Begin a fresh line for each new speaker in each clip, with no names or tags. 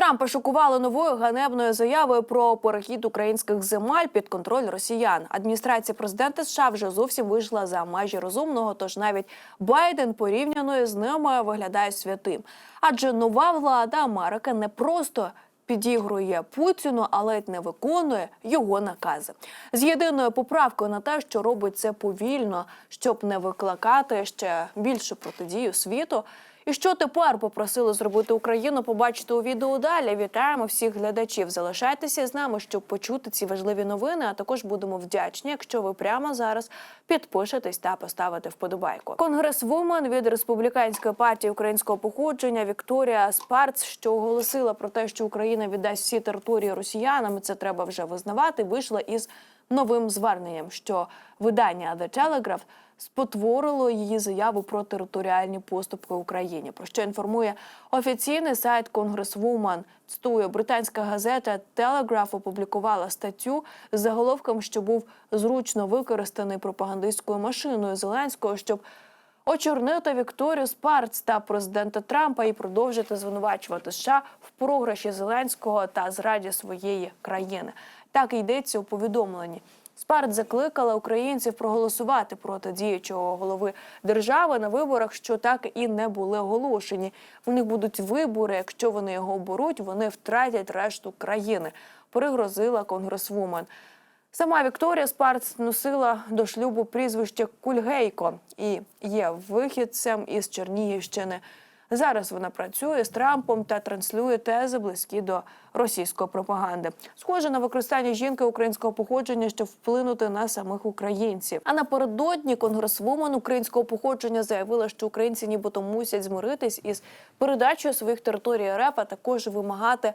Трампа шокували новою ганебною заявою про перехід українських земель під контроль росіян. Адміністрація президента США вже зовсім вийшла за межі розумного. Тож навіть Байден порівняно з ними виглядає святим. Адже нова влада Америки не просто підігрує Путіну, але не виконує його накази з єдиною поправкою на те, що робить це повільно, щоб не викликати ще більшу протидію світу. І що тепер попросили зробити Україну? Побачите у відео далі. Вітаємо всіх глядачів. Залишайтеся з нами, щоб почути ці важливі новини. А також будемо вдячні, якщо ви прямо зараз підпишетесь та поставите вподобайку. Конгресвумен від республіканської партії українського походження Вікторія Спарц, що оголосила про те, що Україна віддасть всі території росіянам. Це треба вже визнавати. Вийшла із новим зверненням, що видання The Telegraph спотворило її заяву про територіальні поступки Україні. Про що інформує офіційний сайт Конгресвумен. Цитую, британська газета Телеграф опублікувала статтю з заголовком, що був зручно використаний пропагандистською машиною Зеленського, щоб очорнити Вікторію Спарц та президента Трампа і продовжити звинувачувати США в програші Зеленського та зраді своєї країни. Так йдеться у повідомленні. Спарт закликала українців проголосувати проти діючого голови держави на виборах, що так і не були оголошені. В них будуть вибори. Якщо вони його оберуть, вони втратять решту країни. Пригрозила конгресвумен. Сама Вікторія Спарц носила до шлюбу прізвище Кульгейко і є вихідцем із Чернігівщини. Зараз вона працює з Трампом та транслює тези близькі до російської пропаганди. Схоже на використання жінки українського походження, щоб вплинути на самих українців. А напередодні конгресвумен українського походження заявила, що українці нібито мусять змиритись із передачею своїх територій РФ, а також вимагати.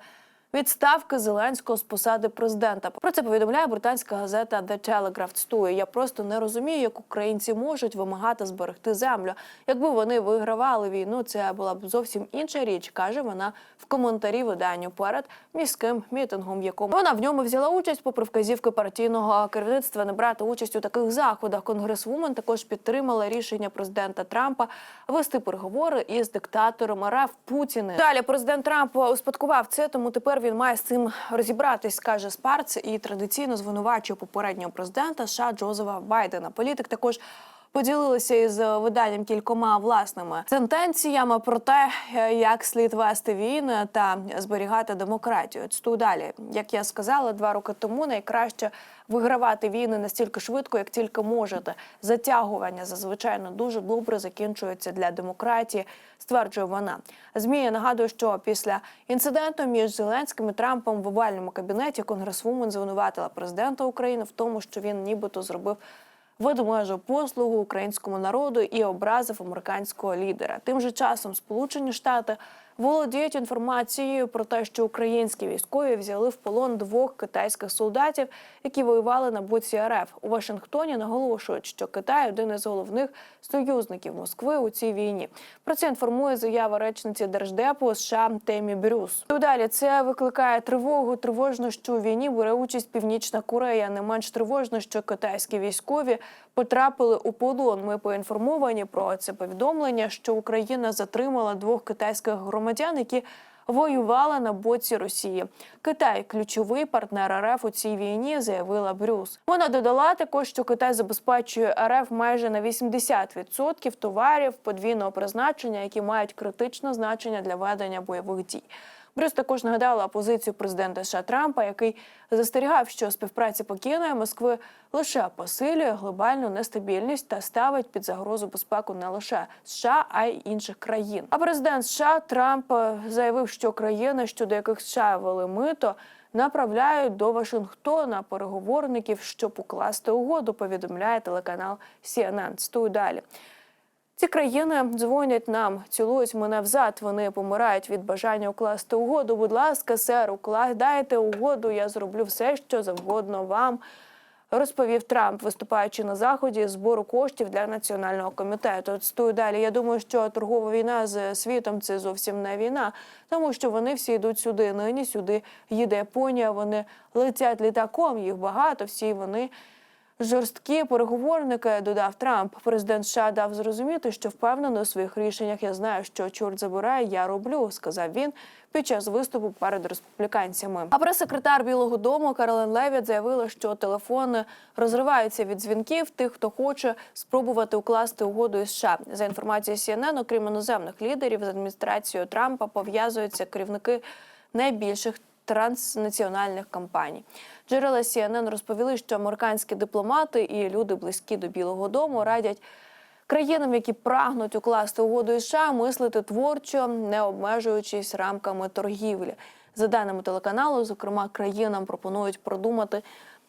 Відставки Зеленського з посади президента про це повідомляє британська газета The Telegraph. Цитую, Я просто не розумію, як українці можуть вимагати зберегти землю. Якби вони вигравали війну, це була б зовсім інша річ, каже вона в коментарі виданню перед міським мітингом, в якому вона в ньому взяла участь, попри вказівки партійного керівництва не брати участь у таких заходах. Конгресвумен також підтримала рішення президента Трампа вести переговори із диктатором РФ Путіним. Далі президент Трамп успадкував це, тому тепер він має з цим розібратись, каже Спарц, і традиційно звинувачує попереднього президента США Джозефа Байдена. Політик також. Поділилися із виданням кількома власними сентенціями про те, як слід вести війни та зберігати демократію. Цитую далі, як я сказала два роки тому, найкраще вигравати війни настільки швидко, як тільки можете. Затягування зазвичай дуже добре закінчується для демократії, стверджує вона. Змія нагадує, що після інциденту між Зеленським і Трампом в овальному кабінеті конгресвумен звинуватила президента України в тому, що він нібито зробив ведмежу послугу українському народу і образив американського лідера. Тим же часом Сполучені Штати володіють інформацією про те, що українські військові взяли в полон двох китайських солдатів, які воювали на боці РФ у Вашингтоні. Наголошують, що Китай один із головних союзників Москви у цій війні. Про це інформує заява речниці держдепу США Темі Брюс. І Далі це викликає тривогу. Тривожно, що у війні бере участь Північна Корея. Не менш тривожно, що китайські військові потрапили у полон. Ми поінформовані про це повідомлення, що Україна затримала двох китайських громадян, які воювали на боці Росії. Китай ключовий партнер РФ у цій війні, заявила Брюс. Вона додала також, що Китай забезпечує РФ майже на 80% товарів подвійного призначення, які мають критичне значення для ведення бойових дій. Брюс також нагадала позицію президента США Трампа, який застерігав, що співпраця Пекіна Москви лише посилює глобальну нестабільність та ставить під загрозу безпеку не лише США, а й інших країн. А президент США Трамп заявив, що країни, щодо яких США вели мито, направляють до Вашингтона переговорників, щоб укласти угоду. Повідомляє телеканал CNN. Цитую далі. Ці країни дзвонять нам, цілують мене взад. Вони помирають від бажання укласти угоду. Будь ласка, сер, укладайте угоду. Я зроблю все, що завгодно вам. Розповів Трамп, виступаючи на заході збору коштів для національного комітету. Цитую далі. Я думаю, що торгова війна з світом це зовсім не війна, тому що вони всі йдуть сюди. Нині сюди їде Японія. Вони летять літаком. Їх багато. Всі вони Жорсткі переговорники додав Трамп. Президент США дав зрозуміти, що впевнений у своїх рішеннях. Я знаю, що чорт забирає, я роблю, сказав він під час виступу перед республіканцями. А прес-секретар Білого Дому Каролен Левіт заявила, що телефони розриваються від дзвінків тих, хто хоче спробувати укласти угоду із США. За інформацією CNN, окрім іноземних лідерів з адміністрацією Трампа пов'язуються керівники найбільших транснаціональних компаній. Джерела CNN розповіли, що американські дипломати і люди близькі до Білого Дому радять країнам, які прагнуть укласти угоду із США, мислити творчо, не обмежуючись рамками торгівлі. За даними телеканалу, зокрема, країнам пропонують продумати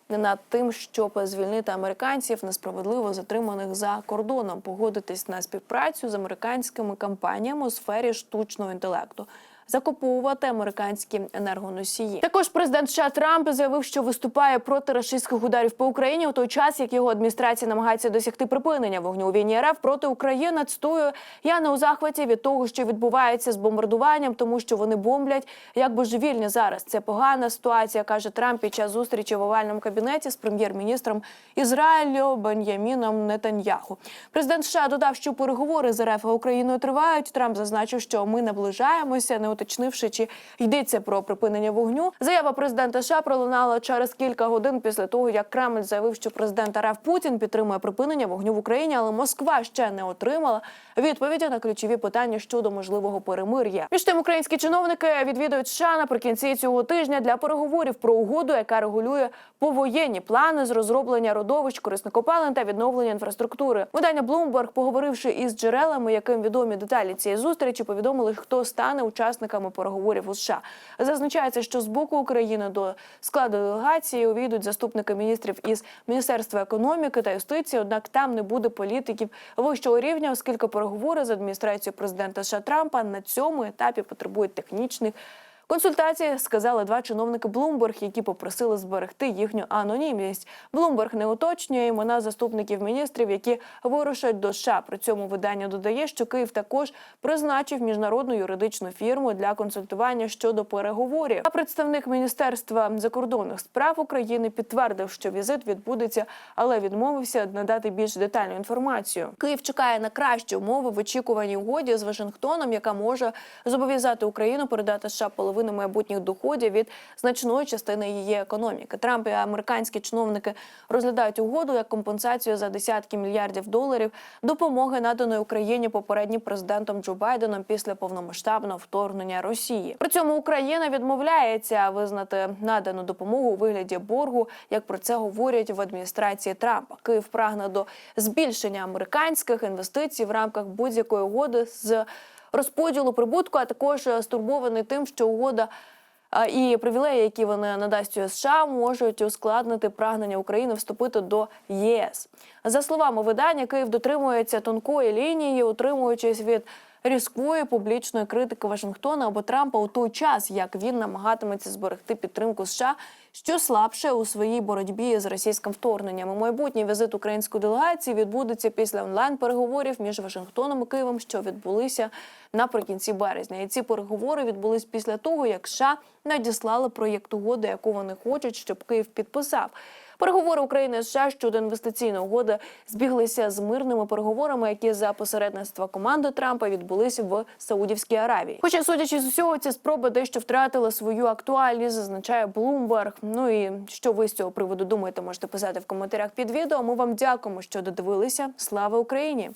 над тим, щоб звільнити американців несправедливо затриманих за кордоном, погодитись на співпрацю з американськими компаніями у сфері штучного інтелекту. Закуповувати американські енергоносії. Також президент США Трамп заявив, що виступає проти рашистських ударів по Україні у той час, як його адміністрація намагається досягти припинення вогню у війні РФ проти України. Цитую, я не у захваті від того, що відбувається з бомбардуванням, тому що вони бомблять як божевільні зараз. Це погана ситуація, каже Трамп під час зустрічі в овальному кабінеті з прем'єр-міністром Ізраїлю Бен'яміном Нетаньяху. Президент США додав, що переговори з РФ Україною тривають. Трамп зазначив, що ми наближаємося, не уточнивши, чи йдеться про припинення вогню. Заява президента США пролунала через кілька годин після того, як Кремль заявив, що президент РФ Путін підтримує припинення вогню в Україні, але Москва ще не отримала відповіді на ключові питання щодо можливого перемир'я. Між тим, українські чиновники відвідують США наприкінці цього тижня для переговорів про угоду, яка регулює повоєнні плани з розроблення родовищ, корисних копалин та відновлення інфраструктури. Видання Bloomberg, поговоривши із джерелами, яким відомі деталі цієї зустрічі, повідомили, хто стане учасниками переговорів у США. Зазначається, що з боку України до складу делегації увійдуть заступники міністрів із Міністерства економіки та юстиції. Однак там не буде політиків вищого рівня, оскільки переговори з адміністрацією президента США Трампа на цьому етапі потребують технічних. Консультації сказали два чиновники Bloomberg, які попросили зберегти їхню анонімність. Bloomberg не уточнює імена заступників міністрів, які вирушать до США. При цьому видання додає, що Київ також призначив міжнародну юридичну фірму для консультування щодо переговорів. А представник міністерства закордонних справ України підтвердив, що візит відбудеться, але відмовився надати більш детальну інформацію. Київ чекає на кращі умови в очікуваній угоді з Вашингтоном, яка може зобов'язати Україну передати США половину майбутніх доходів від значної частини її економіки. Трамп і американські чиновники розглядають угоду як компенсацію за десятки мільярдів доларів допомоги наданої Україні попереднім президентом Джо Байденом після повномасштабного вторгнення Росії. При цьому Україна відмовляється визнати надану допомогу у вигляді боргу, як про це говорять в адміністрації Трампа. Київ прагне до збільшення американських інвестицій в рамках будь-якої угоди з розподілу прибутку, а також стурбований тим, що угода. І привілеї, які вони надасть США, можуть ускладнити прагнення України вступити до ЄС. За словами видання, Київ дотримується тонкої лінії, утримуючись від різкої публічної критики Вашингтона або Трампа у той час, як він намагатиметься зберегти підтримку США, що слабше у своїй боротьбі з російським вторгненням. Майбутній візит української делегації відбудеться після онлайн-переговорів між Вашингтоном і Києвом, що відбулися наприкінці березня. І ці переговори відбулись після того, як США надіслали проєкт угоди, яку вони хочуть, щоб Київ підписав. Переговори України з США щодо інвестиційної угоди збіглися з мирними переговорами, які за посередництва команди Трампа відбулися в Саудівській Аравії. Хоча, судячи з усього, ці спроби дещо втратили свою актуальність, зазначає Bloomberg. Ну і що ви з цього приводу думаєте, можете писати в коментарях під відео. Ми вам дякуємо, що додивилися. Слава Україні!